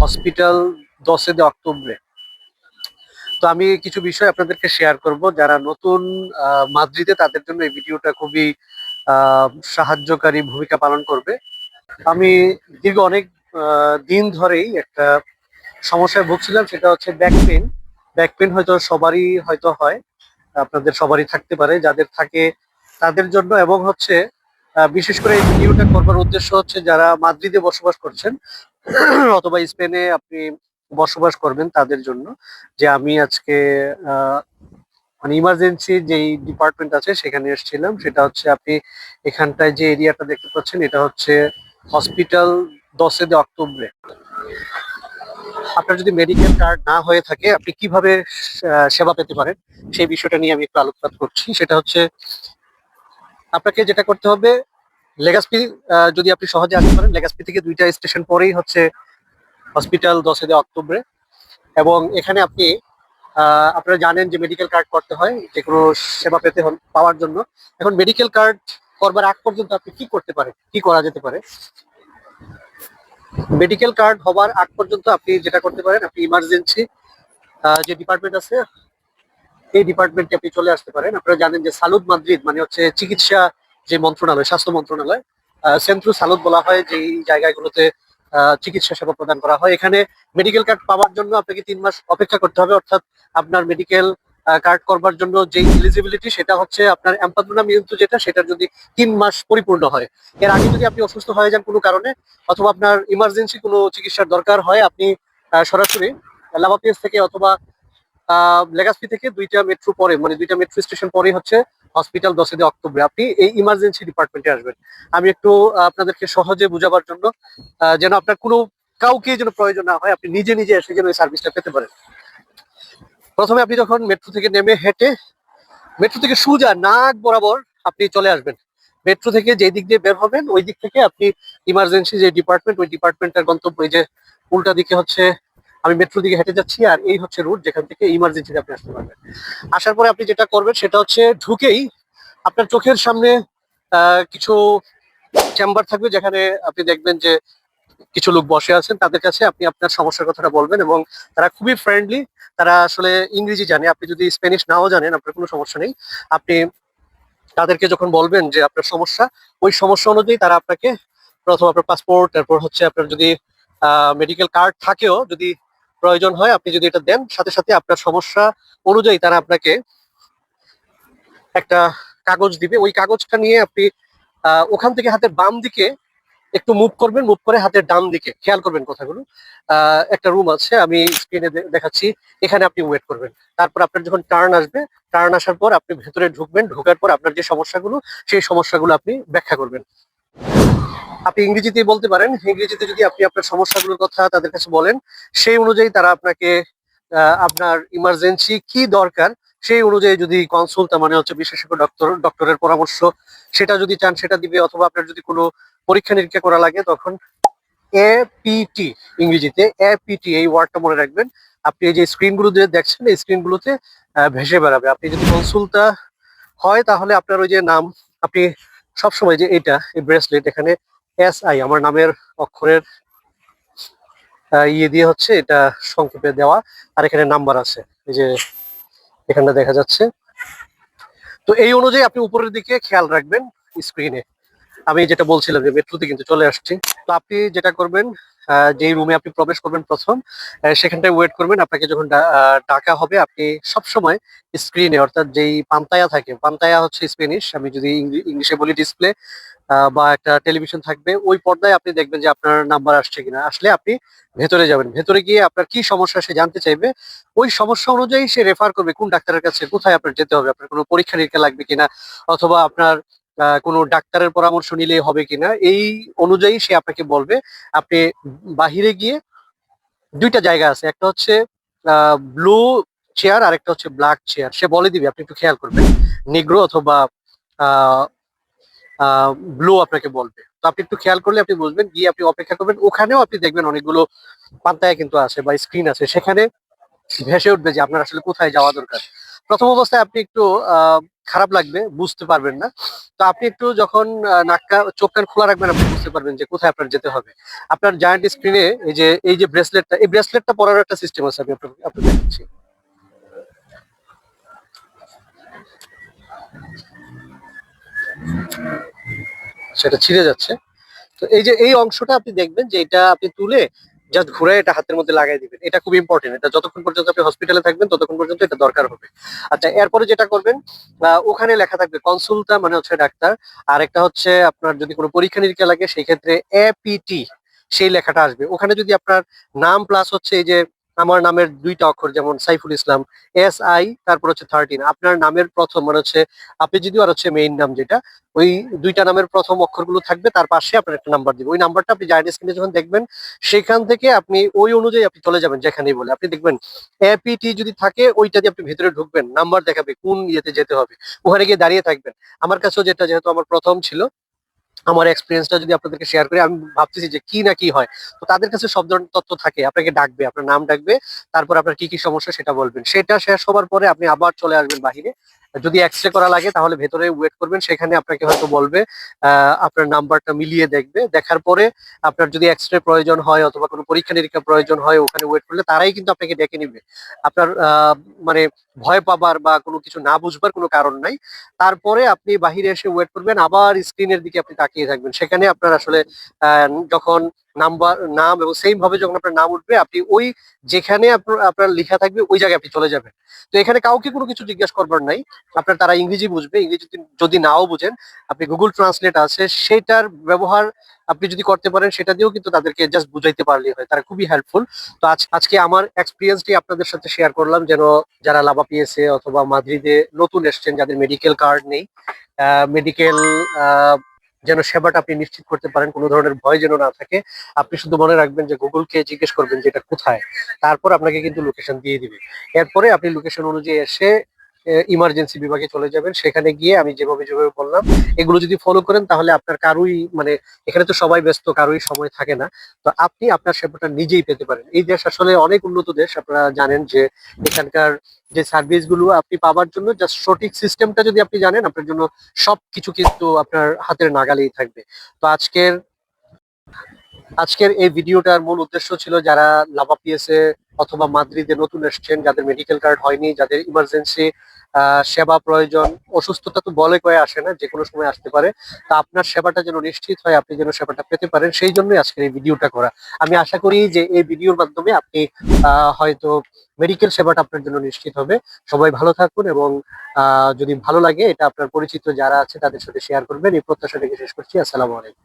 Hospital দশে অক্টোবরে। তো আমি কিছু বিষয় আপনাদেরকে শেয়ার করব। যারা নতুন মাদ্রিদে, তাদের জন্য এই ভিডিওটা খুবই সাহায্যকারী ভূমিকা পালন করবে। আমি দীর্ঘ অনেক দিন ধরেই একটা সমস্যায় ভুগছিলাম, সেটা হচ্ছে ব্যাক পেন ব্যাক পেন হয়তো সবারই হয়তো হয়, আপনাদের সবারই থাকতে পারে, যাদের থাকে তাদের জন্য। এবং হচ্ছে বিশেষ করে এই ভিডিওটা করবার উদ্দেশ্য হচ্ছে যারা মাদ্রিদে বসবাস করছেন অথবা স্পেনে আপনি বসবাস করবেন তাদের জন্য। যে আমি আজকে মানে ইমার্জেন্সি যেই ডিপার্টমেন্ট আছে সেখানে এসেছিলাম, সেটা হচ্ছে আপনি এখানটায় যে এরিয়াটা দেখতে পাচ্ছেন, এটা হচ্ছে হসপিটাল দশে অক্টোবরে। আপনার যদি মেডিকেল কার্ড না হয়ে থাকে, আপনি কীভাবে সেবা পেতে পারেন? সেই বিষয়টা নিয়ে আমি একটু আলোকপাত করছি। সেটা হচ্ছে, আপনাকে যেটা করতে হবে লেগাসপি যদি আপনি সহজে আসতে পারেন লেগাসপি থেকে দুইটা স্টেশন পরেই হচ্ছে হসপিটাল দশে অক্টোবরে। এবং এখানে আপনি আপনারা জানেন যে মেডিকেল কার্ড করতে হয়, যে কোনো সেবা পেতে পাওয়ার জন্য। এখন মেডিকেল কার্ড করবার আগ পর্যন্ত আপনি কি করতে পারেন? কি করা যেতে পারে? মেডিকেল কার্ড হবার আগ পর্যন্ত আপনি যেটা করতে পারেন, আপনি ইমার্জেন্সি যে ডিপার্টমেন্ট আছে, এই ডিপার্টমেন্টে আপনি চলে আসতে পারেন। আপনারা জানেন যে সালুদ মাদ্রিদ মানে হচ্ছে চিকিৎসা যে মন্ত্রণালয়, স্বাস্থ্য মন্ত্রণালয় সেন্ট্রু সালুদ বলা হয় যে জায়গাগুলোতে চিকিৎসা সেবা প্রদান করা হয়। এখানে মেডিকেল কার্ড পাওয়ার জন্য আপনাকে তিন মাস অপেক্ষা করতে হবে। অর্থাৎ আপনার মেডিকেল কার্ড করবার জন্য যে এলিজিবিলিটি সেটা হচ্ছে আপনার এম্পাদুনা মিউন্তু যেটা, সেটা যদি তিন মাস পরিপূর্ণ হয়। এর আগে যদি আপনি অসুস্থ হয়ে যান কোনো কারণে, অথবা আপনার ইমার্জেন্সি কোনো চিকিৎসার দরকার হয়, আপনি সরাসরি লাভাপিএস থেকে অথবা লেগাসপি থেকে দুইটা মেট্রো পরে মানে দুইটা মেট্রো স্টেশন পরে হচ্ছে হসপিটাল দশে দে অক্টোবরে। আপনি এই ইমার্জেন্সি ডিপার্টমেন্টে আসবেন। আমি একটু আপনাদেরকে সহজে বোঝাবার জন্য যেন আপনার কোনো, কাউকে যেন প্রয়োজন না হয়, আপনি নিজে নিজে এসে যেন এই সার্ভিসটা পেতে পারেন। প্রথমে আপনি যখন মেট্রো থেকে নেমে হেঁটে মেট্রো থেকে সুজা নাক বরাবর আপনি চলে আসবেন। মেট্রো থেকে যেই দিক দিয়ে বের হবেন, ওই দিক থেকে আপনি ইমার্জেন্সি যে ডিপার্টমেন্ট ওই ডিপার্টমেন্টের গন্তব্য যে উল্টা দিকে হচ্ছে আমি মেট্রো দিকে হেঁটে যাচ্ছি আর এই হচ্ছে রুট যেখান থেকে ইমার্জেন্সিতে আপনি আসতে পারবেন। আসার পরে আপনি যেটা করবেন সেটা হচ্ছে ঢুকেই আপনার চোখের সামনে কিছু চেম্বার থাকবে যেখানে আপনি দেখবেন যে কিছু লোক বসে আছেন, তাদের কাছে আপনি আপনার সমস্যার কথাটা বলবেন এবং তারা খুবই ফ্রেন্ডলি তারা আসলে ইংরেজি জানে। আপনি যদি স্প্যানিশ নাও জানেন, আপনার কোনো সমস্যা নেই। আপনি তাদেরকে যখন বলবেন যে আপনার সমস্যা, ওই সমস্যা অনুযায়ী তারা আপনাকে প্রথম আপনার পাসপোর্ট তারপর হচ্ছে আপনার যদি মেডিকেল কার্ড থাকেও, যদি প্রয়োজন হয়, আপনি যদি এটা দেন, সাথে সাথে আপনার সমস্যা অনুযায়ী তারা আপনাকে একটা কাগজ দিবে। ওই কাগজটা নিয়ে আপনি ওখান থেকে হাতের বাম দিকে একটু মুভ করবেন মুভ করে হাতের ডান দিকে। খেয়াল করবেন কথাগুলো। একটা রুম আছে, আমি স্ক্রিনে দেখাচ্ছি। এখানে আপনি ওয়েট করবেন। তারপর আপনার যখন টার্ন আসবে টার্ন আসার পর আপনি ভেতরে ঢুকবেন। ঢোকার পর আপনার যে সমস্যাগুলো, সেই সমস্যাগুলো আপনি ব্যাখ্যা করবেন। আপনি ইংরেজিতেই বলতে পারেন, ইংরেজিতে যদি আপনি আপনার সমস্যাগুলোর কথা তাদের কাছে বলেন, সেই অনুযায়ী তারা আপনাকে আপনার ইমার্জেন্সি কি দরকার, সেই অনুযায়ী যদি কনসাল্ট মানে হচ্ছে বিশেষজ্ঞ ডক্টর ডক্টরের পরামর্শ, সেটা যদি চান সেটা দিবে, অথবা আপনার যদি কোনো পরীক্ষা নিরীক্ষা করা লাগে, তখন এপিটি ইংরেজিতে এপিটি এই ওয়ার্ডটা মনে রাখবেন। আপনি এই যে স্ক্রিনগুলো যে দেখছেন, এই স্ক্রিনগুলোতে ভেসে বেড়াবে। আপনি যদি কনসুলটা হয়, তাহলে আপনার ওই যে নাম, আপনি সবসময় যে এটা, এই ব্রেসলেট এখানে এস আই আমার নামের অক্ষরের ইয়ে দিয়ে হচ্ছে এটা সংক্ষেপে দেওয়া। আর এখানে নাম্বার আছে, এই যে এখানটা দেখা যাচ্ছে। তো এই অনুযায়ী আপনি উপরের দিকে খেয়াল রাখবেন স্ক্রিনে আমি যেটা বলছিলাম যে মেট্রোতে কিন্তু চলে আসছি। তো আপনি যেটা করবেন যেই রুমে আপনি প্রবেশ করবেন প্রথম সেখানটায় ওয়েট করবেন। আপনাকে যখন ডাকা হবে, আপনি সবসময় স্ক্রিনে অর্থাৎ যেই পান্তায়া থাকে পান্তায়া হচ্ছে স্পেনিশ আমি যদি ইংলিশে বলি ডিসপ্লে বা একটা টেলিভিশন থাকবে, ওই পর্দায় আপনি দেখবেন যে আপনার নাম্বার আসছে কিনা। আসলে আপনি ভেতরে যাবেন। ভেতরে গিয়ে আপনার কি সমস্যা সে জানতে চাইবে। ওই সমস্যা অনুযায়ী সে রেফার করবে কোন ডাক্তারের কাছে, কোথায় আপনার যেতে হবে, আপনার কোনো পরীক্ষা নিরীক্ষা লাগবে কিনা, অথবা আপনার কোনো ডাক্তারের পরামর্শ নিলে হবে কিনা, এই অনুযায়ী সে আপনাকে বলবে। আপনি বাহিরে গিয়ে দুইটা জায়গা আছে, একটা হচ্ছে ব্লু চেয়ার আর একটা হচ্ছে ব্ল্যাক চেয়ার সে বলে দিবে, আপনি একটু খেয়াল করবেন। নিগ্রো অথবা ব্লু আপনাকে বলবে। তো আপনি একটু খেয়াল করলে আপনি বুঝবেন, গিয়ে আপনি অপেক্ষা করবেন। ওখানেও আপনি দেখবেন অনেকগুলো পান্তায় কিন্তু আছে বা স্ক্রিন আছে। সেখানে ভেসে উঠবে যে আপনার আসলে কোথায় যাওয়া দরকার। প্রথম অবস্থায় আপনি একটু খারাপ লাগবে বুঝতে পারবেন না। তো আপনি একটু যখন আহ, নাক চোখ কান খোলা রাখবেন আপনি বুঝতে পারবেন যে কোথায় আপনার যেতে হবে। আপনার জায়ান্ট স্ক্রিনে এই যে এই যে ব্রেসলেটটা এই ব্রেসলেটটা পরার একটা সিস্টেম আছে আমি আপনাকে আপনাকে দেখাচ্ছি। সেটা ছিঁড়ে যাচ্ছে। তো এই যে এই অংশটা আপনি দেখবেন যে এটা আপনি তুলে জাস্ট ঘুরে এটা হাতের মধ্যে লাগাই দিবেন। এটা খুব ইম্পর্টেন্ট এটা যতক্ষণ পর্যন্ত আপনি হসপিটালে থাকবেন, ততক্ষণ পর্যন্ত এটা দরকার হবে। আচ্ছা এরপরে যেটা করবেন ওখানে লেখা থাকবে কনসুলটা মানে হচ্ছে ডাক্তার, আর একটা হচ্ছে আপনার যদি কোনো পরীক্ষা নিরীক্ষা লাগে, সেই ক্ষেত্রে এপিটি সেই লেখাটা আসবে। ওখানে যদি আপনার নাম প্লাস হচ্ছে এই যে আমার নামের দুইটা অক্ষর, যেমন সাইফুল ইসলাম, এস আই, তারপর হচ্ছে থার্টিন আপনার নামের প্রথম মানে হচ্ছে, আপনি যদি আর হচ্ছে মেইন নাম যেটা, ওই দুইটা নামের প্রথম অক্ষরগুলো থাকবে, তার পাশে আপনার একটা নাম্বার দিবে। ওই নাম্বারটা আপনি জার্নি স্ক্রিনে যখন দেখবেন, সেখান থেকে আপনি ওই অনুযায়ী আপনি চলে যাবেন, যেখানেই বলে। আপনি দেখবেন এপিটি যদি থাকে, ওইটা দিয়ে আপনি ভেতরে ঢুকবেন নাম্বার দেখাবে কোন ইয়েতে যেতে হবে। ওখানে গিয়ে দাঁড়িয়ে থাকবেন। আমার কাছেও যেটা যেহেতু আমার প্রথম ছিল আমার এক্সপিরিয়েন্সটা যদি আপনাদেরকে শেয়ার করি, আমি ভাবতেছি যে কি না কি হয়। তো তাদের কাছে সব ধরনের তথ্য থাকে, আপনাকে ডাকবে, আপনার নাম ডাকবে, তারপর আপনার কি কি সমস্যা সেটা বলবেন। সেটা শেষ হবার পরে আপনি আবার চলে আসবেন বাহিরে। যদি এক্স রে করা লাগে, তাহলে ভেতরে ওয়েট করবেন, সেখানে আপনাকে হয়তো বলবে আপনার নাম্বারটা মিলিয়ে দেখবে। দেখার পরে আপনার যদি এক্স রে প্রয়োজন হয় অথবা কোনো পরীক্ষা নিরীক্ষা প্রয়োজন হয়, ওখানে ওয়েট করলে তারাই কিন্তু আপনাকে ডেকে নিবে। আপনার মানে ভয় পাবার বা কোনো কিছু না বুঝবার কোনো কারণ নাই। তারপরে আপনি বাহিরে এসে ওয়েট করবেন, আবার স্ক্রিনের দিকে আপনি তাকিয়ে থাকবেন। সেখানে আপনার আসলে যখন নাম্বার, নাম এবং সেম ভাবে যখন আপনার নাম উঠবে, আপনি ওই যেখানে আপনার লেখা থাকবে, ওই জায়গায় আপনি চলে যাবেন। তো এখানে কাউকে কোনো কিছু জিজ্ঞেস করবার নাই। আপনার তারা ইংরেজি বুঝবে, ইংরেজি যদি- যদি নাও বুঝেন, আপনি গুগল ট্রান্সলেট আছে, সেটার ব্যবহার আপনি যদি করতে পারেন, সেটা দিয়েও কিন্তু তাদেরকে জাস্ট বুঝাইতে পারলেই হয়, তারা খুবই হেল্পফুল তো আজ, আজকে আমার এক্সপিরিয়েন্সটি আপনাদের সাথে শেয়ার করলাম, যেন যারা লাভা পিএসএ অথবা মাদ্রিদে নতুন এসছেন, যাদের মেডিকেল কার্ড নেই মেডিকেল যেন সেবাটা আপনি নিশ্চিত করতে পারেন, কোনো ধরনের ভয় যেন না থাকে। আপনি শুধু মনে রাখবেন যে গুগলকে জিজ্ঞেস করবেন যে এটা কোথায়। তারপর আপনাকে কিন্তু লোকেশন দিয়ে দিবে। এরপরে আপনি লোকেশন অনুযায়ী এসে ইমার্জেন্সি বিভাগে চলে যাবেন। সেখানে গিয়ে আমি যেভাবে যেভাবে বললাম, এগুলো যদি ফলো করেন তাহলে আপনার কারুই মানে এখানে তো সবাই ব্যস্ত, কারুই সময় থাকে না। তো আপনি আপনার সেবাটা নিজেই পেতে পারেন। এই দেশ আসলে অনেক উন্নত দেশ, আপনারা জানেন যে এখানকার যে সার্ভিসগুলো আপনি পাওয়ার জন্য জাস্ট সঠিক সিস্টেমটা যদি আপনি জানেন, আপনার জন্য সবকিছু কিন্তু আপনার হাতের নাগালেই থাকবে। তো আজকের আজকের এই ভিডিওটার মূল উদ্দেশ্য ছিল যারা লাভা পিএসএ অথবা মাদ্রিদে নতুন এসছেন, যাদের মেডিকেল কার্ড হয়নি, যাদের ইমার্জেন্সি সেবা প্রয়োজন, অসুস্থতা তো বলে কয়ে আসে না যে কোনো সময় আসতে পারে, তা আপনার সেবাটা যেন নিশ্চিত হয়, আপনি যেন সেবাটা পেতে পারেন, সেই জন্যই আজকের এই ভিডিওটা করা। আমি আশা করি যে এই ভিডিওর মাধ্যমে আপনি হয়তো মেডিকেল সেবাটা আপনার জন্য নিশ্চিত হবে। সবাই ভালো থাকুন এবং যদি ভালো লাগে, এটা আপনার পরিচিত যারা আছে, তাদের সাথে শেয়ার করবেন। এই প্রত্যাশা শেষ করছি। আসসালামু আলাইকুম।